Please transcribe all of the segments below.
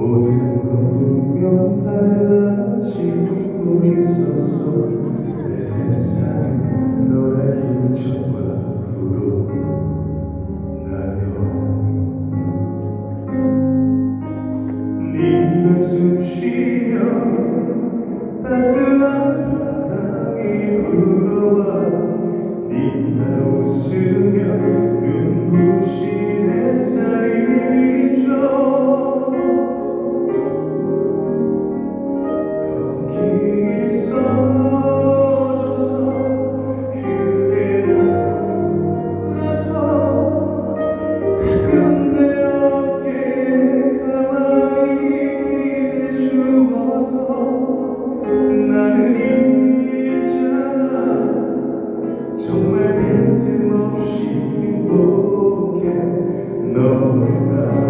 모든 건 분명 달라지고 있었어. 내 세상은 너라기 전과 후로 나여 네가 숨쉬며 따스한 바람이 불어와 네가 웃으며 눈부신 햇살이 Lord.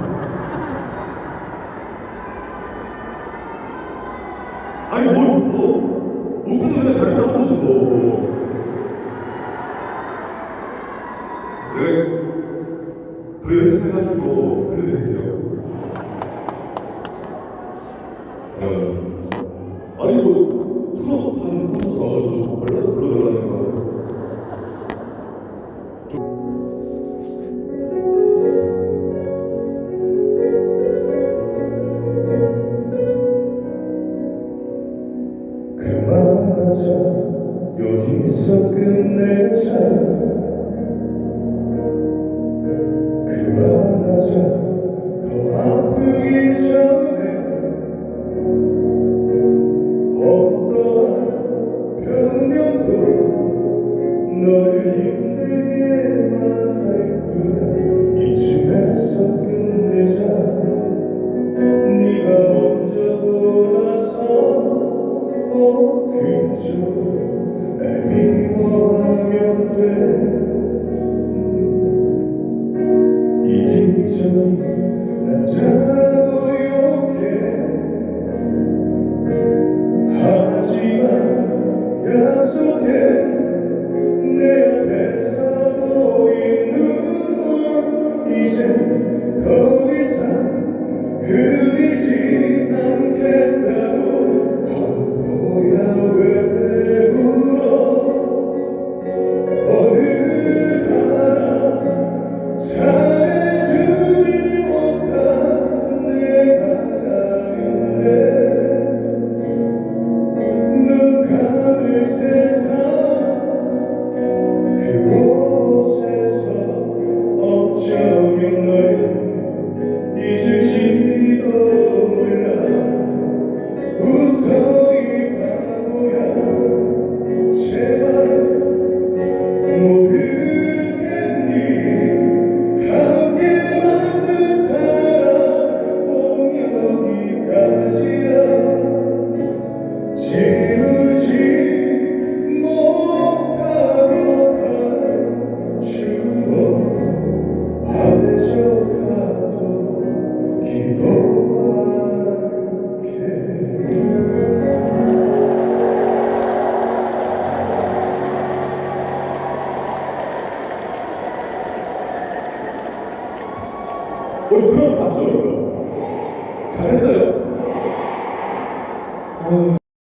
아니 뭘 뭐? 목표는 잘했다고 무슨 뭐? 네. 그래서 해가지고 그래도 되네요. 어. 아니 뭐 풀어 하는 콘서트 나가서 정말 Spirit. 우리 그런 봤죠, 여러분? 잘했어요.